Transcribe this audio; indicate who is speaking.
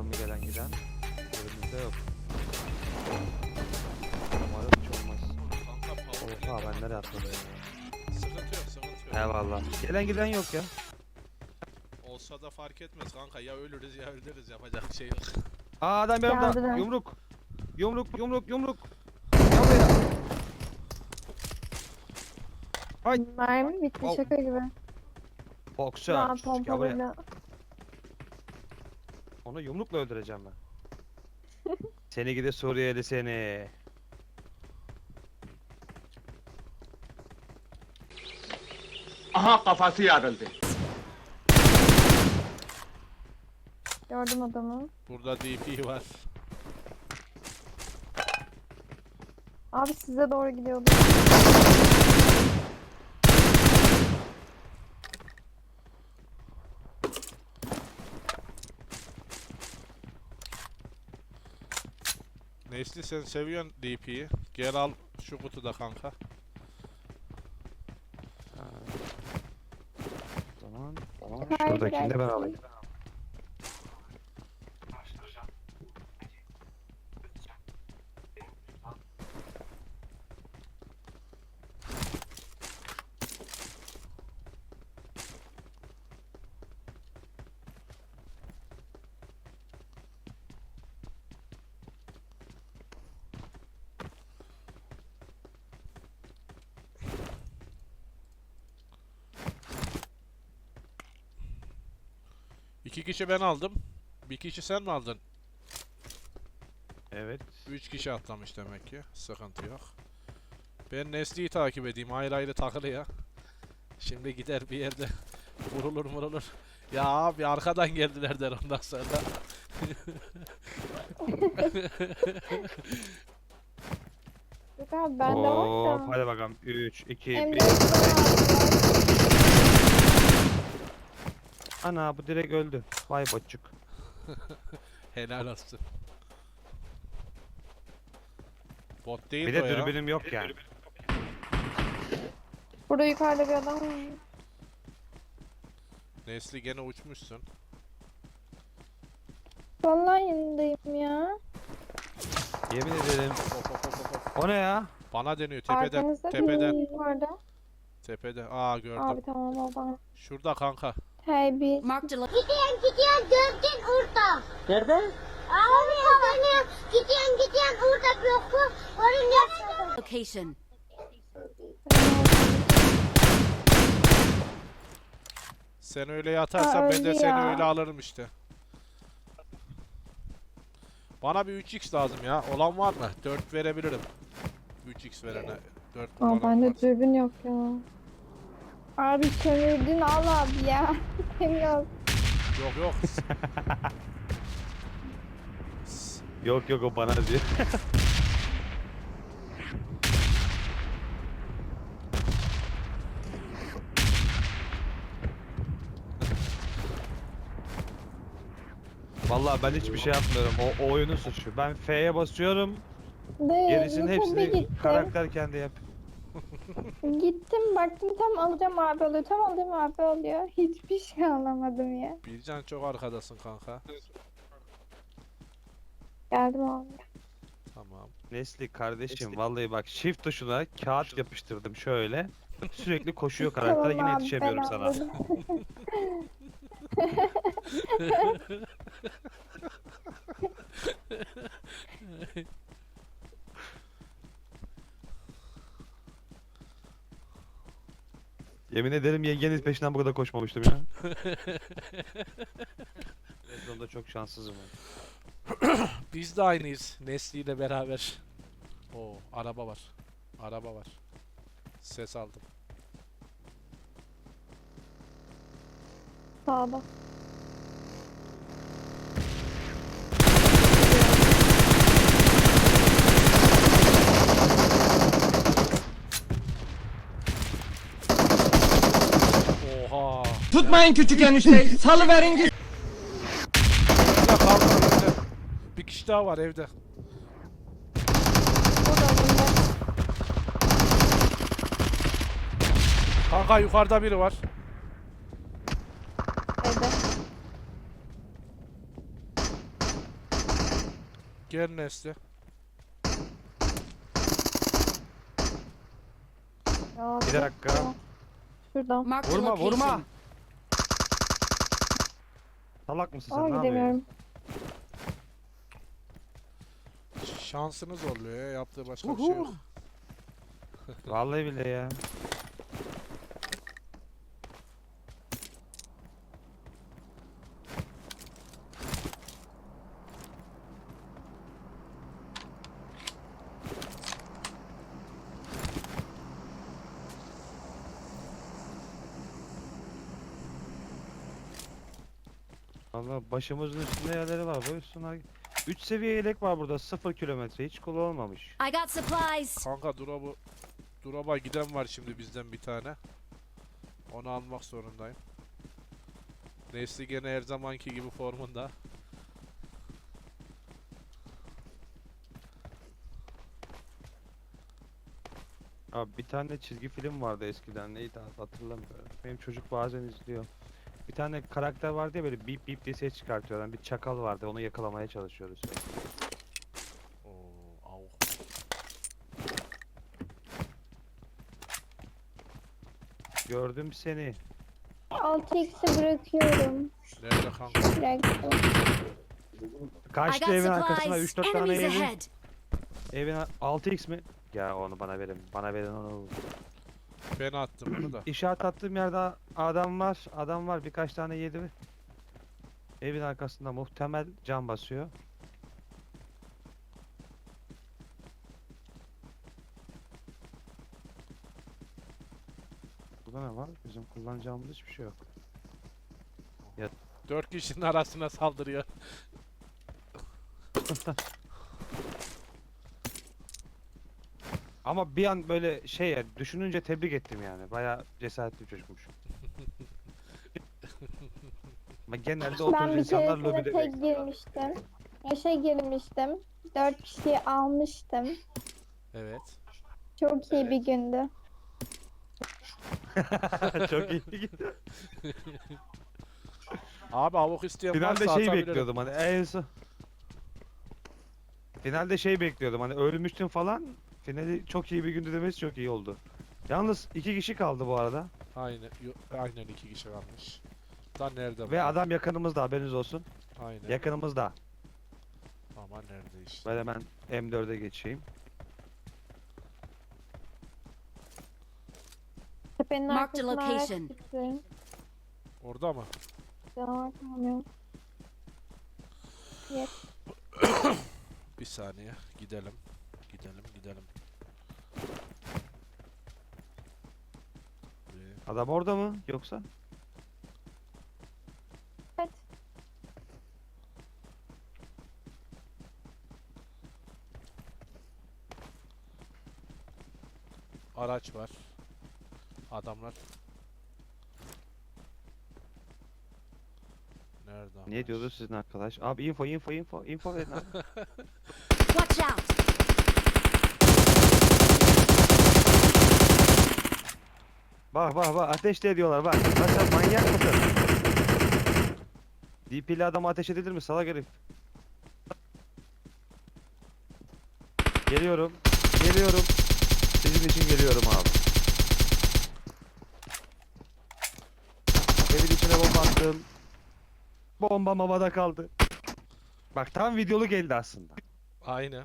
Speaker 1: giren. Önümüzde yok. Umarım hiç olmaz. Oha ben nereye atladım ya.
Speaker 2: Sıkıntı yok sıkıntı yok.
Speaker 1: Eyvallah. Gelen giden yok ya.
Speaker 2: Olsa da fark etmez kanka ya ölürüz ya ölürüz yapacak bir şey yok.
Speaker 1: Aa adam yanımda.
Speaker 3: Geldiler.
Speaker 1: Yumruk. Yumruk yumruk yumruk. Gel buraya. Ay.
Speaker 3: Mermi bitti
Speaker 1: Al.
Speaker 3: şaka gibi.
Speaker 1: Boksör.
Speaker 3: Ya
Speaker 1: Gel buraya.
Speaker 3: pompalıyla.
Speaker 1: Onu yumrukla öldüreceğim ben. seni gidi Suriyeli seni.
Speaker 4: Aha kafası yarıldı.
Speaker 3: Gördüm adamı.
Speaker 2: Burada DP var.
Speaker 3: Abi size doğru gidiyordu.
Speaker 2: Nesli sen seviyorsun DP'yi. Gel al şu kutuda kanka.
Speaker 1: Tamam. Tamam. Şuradakini de ben alayım.
Speaker 2: İki kişi ben aldım. Bir kişi sen mi aldın?
Speaker 1: Evet.
Speaker 2: Üç kişi atlamış demek ki. Sıkıntı yok. Ben Nesli'yi takip edeyim. Ayrı ayrı takılı ya. Şimdi gider bir yerde vurulur vurulur. Ya abi arkadan geldiler der ondan sonra.
Speaker 3: Yok abi bende var da.
Speaker 1: hadi bakalım. 3, 2,
Speaker 3: Hem
Speaker 1: 1.
Speaker 3: de
Speaker 1: Ana bu direkt öldü. Vay boçuk.
Speaker 2: Helal olsun. Bot değil
Speaker 1: Bir
Speaker 2: o
Speaker 1: de
Speaker 2: ya.
Speaker 1: dürbünüm yok yani.
Speaker 3: Burada yukarıda bir adam var.
Speaker 2: Nesli gene uçmuşsun.
Speaker 3: Vallahi yanındayım ya.
Speaker 1: Yemin ederim.
Speaker 2: Hop, hop, hop, hop, hop.
Speaker 1: O ne ya?
Speaker 2: Bana deniyor tepede.
Speaker 3: Arkanızda
Speaker 2: tepede.
Speaker 3: bir yukarıda.
Speaker 2: Tepede. Aa gördüm.
Speaker 3: Abi tamam o bana.
Speaker 2: Şurada kanka.
Speaker 3: Hey bir.
Speaker 5: Marked a lo-
Speaker 6: Gidiyorsun gidiyorsun gördün orada. Nerede? Abi benim gidiyorsun gidiyorsun orada bir oku. Onun yapsana.
Speaker 5: location.
Speaker 2: Sen öyle yatarsan
Speaker 3: Aa,
Speaker 2: ben de
Speaker 3: öldü
Speaker 2: seni
Speaker 3: ya.
Speaker 2: öyle alırım işte. Bana bir 3x lazım ya. Olan var mı? 4 verebilirim. 3x verene. 4
Speaker 3: Aa
Speaker 2: kullanan
Speaker 3: bende
Speaker 2: var.
Speaker 3: dürbün yok ya. Abi kömürdün al abi ya. Hem yok.
Speaker 2: Yok yok.
Speaker 1: Yok yok o bana diyor. Vallahi ben hiçbir şey yapmıyorum. O, o oyunun suçu. Ben F'ye basıyorum.
Speaker 3: De,
Speaker 1: Gerisinin hepsini karakter kendi yap.
Speaker 3: Gittim baktım tam alacağım abi oluyor. Tam alacağım abi oluyor. Hiçbir şey alamadım ya.
Speaker 2: Bircan çok arkadasın kanka.
Speaker 3: Geldim abi.
Speaker 2: Tamam.
Speaker 1: Nesli kardeşim vallahi bak shift tuşuna kağıt yapıştırdım şöyle. Sürekli koşuyor karakter
Speaker 3: Tamam
Speaker 1: yine
Speaker 3: abi,
Speaker 1: yetişemiyorum
Speaker 3: ben
Speaker 1: sana.
Speaker 3: anladım.
Speaker 1: Yemin ederim yengenin peşinden bu kadar koşmamıştım ya. Rezonda çok şanssızım. ben.
Speaker 2: Biz de aynıyız. Nesli ile beraber. Oo araba var. Araba var. Ses aldım.
Speaker 3: Sağda.
Speaker 2: Oha.
Speaker 7: Tutmayın küçük enişteyi. Salıverin git.
Speaker 2: Kaldı evde. Bir kişi daha var evde. Kanka yukarıda biri var.
Speaker 3: Evde.
Speaker 2: Gel Nesli.
Speaker 3: Ya,
Speaker 1: Bir dakika.
Speaker 3: Şuradan.
Speaker 1: Vurma vurma. Salak mısın sen?
Speaker 3: Aa
Speaker 1: ne yapıyorsun?
Speaker 3: gidemiyorum.
Speaker 2: Şansınız oluyor ya. Yaptığı başka bir şey yok.
Speaker 1: Vallahi bile ya. Valla başımızın üstünde yerleri var. Bu üstüne 3 seviye yelek var burada. 0 kilometre. Hiç kolay olmamış.
Speaker 5: I got supplies.
Speaker 2: Kanka drop'u drop'a giden var şimdi bizden bir tane. Onu almak zorundayım. Nesli gene her zamanki gibi formunda.
Speaker 1: Abi bir tane çizgi film vardı eskiden. Neydi hatırlamıyorum. Benim çocuk bazen izliyor. Bir tane karakter vardı ya böyle bip bip diye ses çıkartıyor. Bir çakal vardı. Onu yakalamaya çalışıyoruz. sürekli.
Speaker 2: Oo, au.
Speaker 1: Gördüm seni.
Speaker 3: 6x'i bırakıyorum.
Speaker 2: Nerede kanka?
Speaker 3: Bıraktım.
Speaker 5: I
Speaker 1: Kaçtı
Speaker 5: got
Speaker 1: evin arkasına
Speaker 5: supplies.
Speaker 1: 3-4 tane
Speaker 5: Enemies
Speaker 1: evin.
Speaker 5: ahead.
Speaker 1: Evin a- 6x mi? Ya onu bana verin. Bana verin onu.
Speaker 2: Ben attım bunu da.
Speaker 1: İşaret attığım yerde adam var. Adam var. Birkaç tane yedi? Evin arkasında muhtemel cam basıyor. Burada ne var? Bizim kullanacağımız hiçbir şey yok.
Speaker 2: Dört kişinin arasına saldırıyor.
Speaker 1: Ama bir an böyle şey ya düşününce tebrik ettim yani. Bayağı cesaretli bir çocukmuş. Ama genelde o
Speaker 3: Ben bir
Speaker 1: insanlar
Speaker 3: keresinde
Speaker 1: lobide
Speaker 3: tek
Speaker 1: bekliyor.
Speaker 3: girmiştim. Yaşa girmiştim. 4 kişiyi almıştım.
Speaker 2: Evet.
Speaker 3: Çok iyi bir gündü.
Speaker 1: Çok iyi.
Speaker 2: Abi avuk isteyen
Speaker 1: Finalde
Speaker 2: varsa
Speaker 1: şey
Speaker 2: atabilirim.
Speaker 1: bekliyordum hani en son. Finalde şey bekliyordum hani ölmüştüm falan. Finali çok iyi bir gündü demesi çok iyi oldu. Yalnız iki kişi kaldı bu arada.
Speaker 2: Aynen. yo- Aynen iki kişi kalmış. Da nerede?
Speaker 1: Ve
Speaker 2: bu?
Speaker 1: adam yakınımızda haberiniz olsun.
Speaker 2: Aynen.
Speaker 1: Yakınımızda.
Speaker 2: Ama nerede işte?
Speaker 1: Ben hemen M4'e geçeyim.
Speaker 3: Tepenin
Speaker 5: Marked a
Speaker 3: arkasına araç
Speaker 5: location.
Speaker 3: çıktı.
Speaker 2: Orada mı?
Speaker 3: Ya, tamam.
Speaker 2: Bir saniye. Gidelim. Gidelim gidelim. Ve
Speaker 1: Adam orada mı yoksa?
Speaker 3: Evet.
Speaker 2: araç var. Adamlar. Nerede?
Speaker 1: Ne diyordu sizin arkadaş? Abi info info info info verin abi.
Speaker 5: Watch out.
Speaker 1: Bak bak bak ateş de ediyorlar bak. Bak sen manyak mısın? DP'li adama ateş edilir mi salak herif? Geliyorum. Geliyorum. Sizin için geliyorum abi. Evin içine bomba attım. Bomba havada kaldı. Bak tam videolu geldi aslında.
Speaker 2: Aynen.